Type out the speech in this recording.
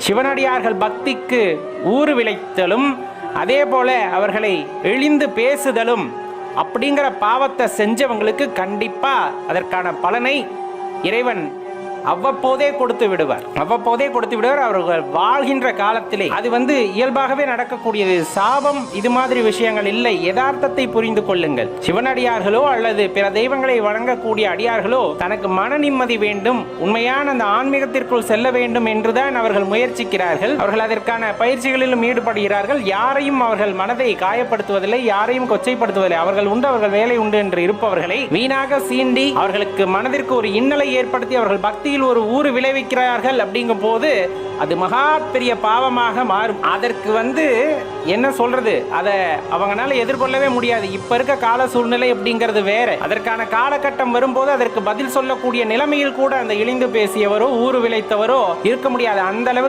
சிவனடியார்கள் பக்திக்கு ஊறு விளைத்தலும் அதே போல அவர்களை எழிந்து பேசுதலும் அப்படிங்கிற பாவத்தை செஞ்சவங்களுக்கு கண்டிப்பா அதற்கான பலனை இறைவன் அவ்வப்போதே கொடுத்து விடுவார். அவ்வப்போதே கொடுத்து விடுவார். அவர்கள் வாழ்கின்ற காலத்திலே அது வந்து இயல்பாகவே நடக்கக்கூடியது. சாபம் இது மாதிரி விஷயங்கள் இல்லை. யதார்த்தத்தை புரிந்து கொள்ளுங்கள். சிவனடியார்களோ அல்லது பிற தெய்வங்களை வழங்கக்கூடிய அடியார்களோ தனக்கு மன நிம்மதி வேண்டும் உண்மையான அந்த ஆன்மீகத்திற்குள் செல்ல வேண்டும் என்றுதான் அவர்கள் முயற்சிக்கிறார்கள். அவர்கள் அதற்கான பயிற்சிகளிலும் ஈடுபடுகிறார்கள். யாரையும் அவர்கள் மனதை காயப்படுத்துவதில்லை யாரையும் கொச்சைப்படுத்துவதில்லை. அவர்கள் உண்டு அவர்கள் வேலை உண்டு என்று இருப்பவர்களை வீணாக சீண்டி அவர்களுக்கு மனதிற்கு ஒரு இன்னலை ஏற்படுத்தி அவர்கள் பக்தி மத்தியில் ஒரு ஊர் விளைவிக்கிறார்கள் அப்படிங்கும் போது அது மகா பெரிய பாவமாக மாறும். அதற்கு வந்து என்ன சொல்றது? அதை அவங்களால எதிர்கொள்ளவே முடியாது. இப்ப இருக்க கால சூழ்நிலை அப்படிங்கிறது வேற. அதற்கான காலகட்டம் வரும்போது அதற்கு பதில் சொல்லக்கூடிய நிலைமையில் கூட அந்த இழிந்து பேசியவரோ ஊறு விளைத்தவரோ இருக்க முடியாது. அந்த அளவு